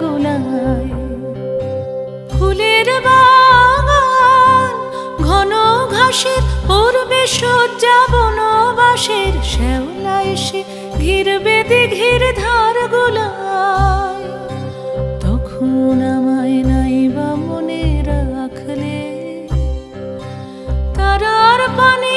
তার ফুলের বাগান, ঘন ঘাসের পূর্বে বনবাসের শ্যাওলা এসে ঘিরবে দিঘির ধার তখন আমায় নাইবা মনে রাখলে, তারার পানি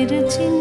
চির চিন